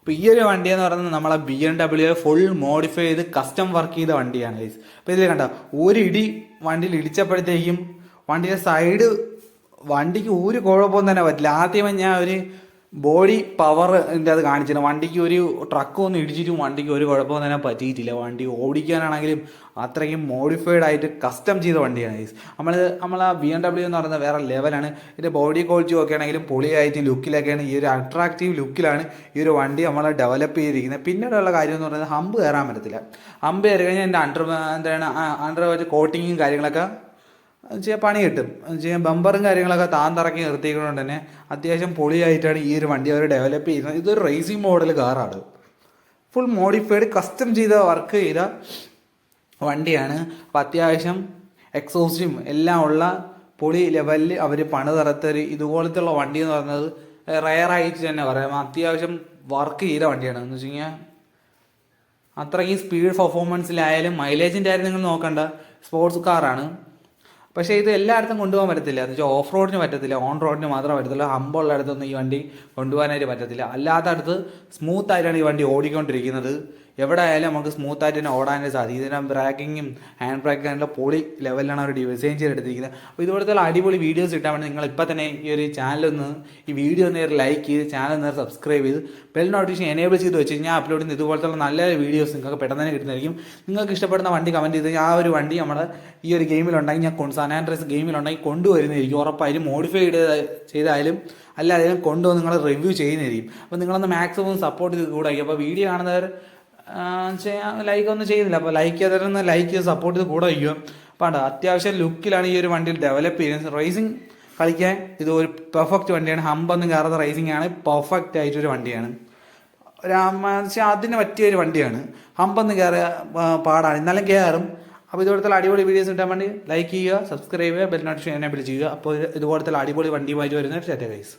അപ്പോൾ ഈ ഒരു വണ്ടി എന്ന് പറയുന്നത് നമ്മളെ B M W full modify ചെയ്ത് കസ്റ്റം വർക്ക് ചെയ്ത വണ്ടിയാണ് ഗൈസ് അപ്പോൾ ഇതിൽ കണ്ട ഒരു ഇടി വണ്ടിയിൽ ഇടിച്ചപ്പോഴത്തേക്കും വണ്ടിയുടെ സൈഡ് വണ്ടിക്ക് ഒരു കുഴപ്പമൊന്നും തന്നെ പറ്റില്ല. ആദ്യമേ ഞാൻ ഒരു ബോഡി പവർ എന്റെ അത് കാണിച്ചില്ല. വണ്ടിക്ക് ഒരു ട്രക്ക് ഒന്ന് ഇടിച്ചിട്ടും വണ്ടിക്ക് ഒരു കുഴപ്പമൊന്നും തന്നെ പറ്റിയിട്ടില്ല. വണ്ടി ഓടിക്കാനാണെങ്കിലും അത്രയ്ക്കും മോഡിഫൈഡ് ആയിട്ട് കസ്റ്റം ചെയ്ത വണ്ടിയാണ് നമ്മൾ നമ്മൾ ആ ബി എം ഡബ്ല്യു എന്ന് പറയുന്ന വേറെ ലെവലാണ് ഇതിന്റെ ബോഡി ക്വാളിറ്റി ഒക്കെ ആണെങ്കിലും പൊളിയായിട്ട് ലുക്കിലൊക്കെയാണ് ഈ ഒരു അട്രാക്റ്റീവ് ലുക്കിലാണ് ഈ ഒരു വണ്ടി നമ്മൾ ഡെവലപ്പ് ചെയ്തിരിക്കുന്നത്. പിന്നീടുള്ള കാര്യം എന്ന് പറയുന്നത് ഹമ്പ് കയറാൻ പറ്റത്തില്ല. ഹമ്പ് കയറി കഴിഞ്ഞാൽ എന്റെ അണ്ടർ എന്താണ് അണ്ടർ കോട്ടിങ്ങും കാര്യങ്ങളൊക്കെ ചെയ്യാൻ പണി കിട്ടും. ചെയ്യാൻ ബമ്പറും കാര്യങ്ങളൊക്കെ താൻ തറക്കി നിർത്തിക്കൊണ്ട് തന്നെ അത്യാവശ്യം പൊളിയായിട്ടാണ് ഈ ഒരു വണ്ടി അവർ ഡെവലപ്പ് ചെയ്യുന്നത്. ഇതൊരു റേസിംഗ് മോഡൽ കാറാണ് ഫുൾ മോഡിഫൈഡ് കസ്റ്റം ചെയ്ത വർക്ക് ചെയ്ത വണ്ടിയാണ്. അപ്പോൾ അത്യാവശ്യം എക്സോസ്റ്റും എല്ലാം ഉള്ള പൊളി ലെവലിൽ അവർ ഇതുപോലത്തെ ഉള്ള വണ്ടി എന്ന് പറയുന്നത് റയറായിട്ട് തന്നെ പറയാം. അത്യാവശ്യം വർക്ക് ചെയ്ത വണ്ടിയാണ്. എന്ന് വെച്ച് കഴിഞ്ഞാൽ അത്രയ്ക്ക് സ്പീഡ് പെർഫോമൻസിലായാലും മൈലേജിന്റെ ആയാലും നിങ്ങൾ നോക്കണ്ട. സ്പോർട്സ് കാറാണ് പക്ഷേ ഇത് എല്ലായിടത്തും കൊണ്ടുപോകാൻ പറ്റത്തില്ല. എന്ന് വെച്ചാൽ ഓഫ് റോഡിന് പറ്റത്തില്ല. ഓൺ റോഡിന് മാത്രമേ പറ്റത്തില്ല ഹമ്പുള്ള അടുത്തൊന്നും ഈ വണ്ടി കൊണ്ടുപോകാനായിട്ട് പറ്റത്തില്ല. അല്ലാത്ത അടുത്ത് സ്മൂത്ത് ആയിട്ടാണ് ഈ വണ്ടി ഓടിക്കൊണ്ടിരിക്കുന്നത്. എവിടെ ആയാലും നമുക്ക് സ്മൂത്ത് ആയിട്ട് തന്നെ ഓടാനായിട്ട് സാധിക്കും ഇതിന്റെ ബ്രാക്കിങ്ങും ഹാൻഡ് ബ്രേക്ക് നല്ല പൊളി ലെവലിലാണ് അവർ ഡിസൈൻ ചെയ്തെടുത്തിരിക്കുന്നത്. അപ്പോൾ ഇതുപോലത്തെ അടിപൊളി വീഡിയോസ് കിട്ടാൻ വേണ്ടി നിങ്ങൾ ഇപ്പം തന്നെ ഈ ഒരു ചാനലൊന്ന് ഈ വീഡിയോ നേരെ ലൈക്ക് ചെയ്ത് ചാനൽ നേരെ സബ്സ്ക്രൈബ് ചെയ്ത് ബെൽ നോട്ടിഫിക്കേഷൻ എനേബിൾ ചെയ്ത് വെച്ച് കഴിഞ്ഞാൽ അപ്ലോഡ് ചെയ്യുന്ന ഇതുപോലത്തെ നല്ല വീഡിയോസ് നിങ്ങൾക്ക് പെട്ടെന്ന് തന്നെ കിട്ടുന്നതായിരിക്കും. നിങ്ങൾക്ക് ഇഷ്ടപ്പെടുന്ന വണ്ടി കമന്റ് ചെയ്ത് ആ ഒരു വണ്ടി നമ്മുടെ ഈ ഒരു ഗെയിമിലുണ്ടെങ്കിൽ ഞാൻ സാനാൻഡ്രസ് ഗെയിമിലുണ്ടെങ്കിൽ കൊണ്ടുവരുന്നതായിരിക്കും. ഉറപ്പായാലും മോഡിഫൈ ചെയ്തായാലും അല്ലാതെ കൊണ്ടുവന്ന് നിങ്ങൾ റിവ്യൂ ചെയ്യുന്നതായിരിക്കും. അപ്പോൾ നിങ്ങളൊന്ന് മാക്സിമം സപ്പോർട്ട് ചെയ്ത് കൂടായിരിക്കും അപ്പോൾ വീഡിയോ കാണുന്നവർ ചെയ്യാൻ ലൈക്ക് ഒന്നും ചെയ്യുന്നില്ല. അപ്പോൾ ലൈക്ക് ചെയ്തവരൊന്ന് ലൈക്ക് ചെയ്ത് സപ്പോർട്ട് ചെയ്ത് കൂടെ വയ്ക്കും അപ്പോൾ അത്യാവശ്യം ലുക്കിലാണ് ഈ ഒരു വണ്ടിയിൽ ഡെവലപ്പ് ചെയ്യുന്നത് റേസിംഗ് കളിക്കാൻ ഇത് ഒരു പെർഫെക്റ്റ് വണ്ടിയാണ്. ഹമ്പൊന്നും കയറാത്ത റേസിംഗ് ആണ്. പെർഫെക്റ്റ് ആയിട്ടൊരു വണ്ടിയാണ്. പക്ഷേ അതിന് പറ്റിയ ഒരു വണ്ടിയാണ്. ഹമ്പൊന്നും കയറുക പാടാണ്. എന്നാലും കയറും. അപ്പോൾ ഇതുപോലത്തെ അടിപൊളി വീഡിയോസ് കിട്ടാൻ വേണ്ടി ലൈക്ക് ചെയ്യുക സബ്സ്ക്രൈബ് ചെയ്യുക ബെൽ നോട്ടിഫിക്കേഷൻ എനേബിൾ ചെയ്യുക. അപ്പോൾ ഇതുപോലത്തെ അടിപൊളി വണ്ടിയുമായിട്ട് വരുന്ന ചേട്ടാ ഗൈസ്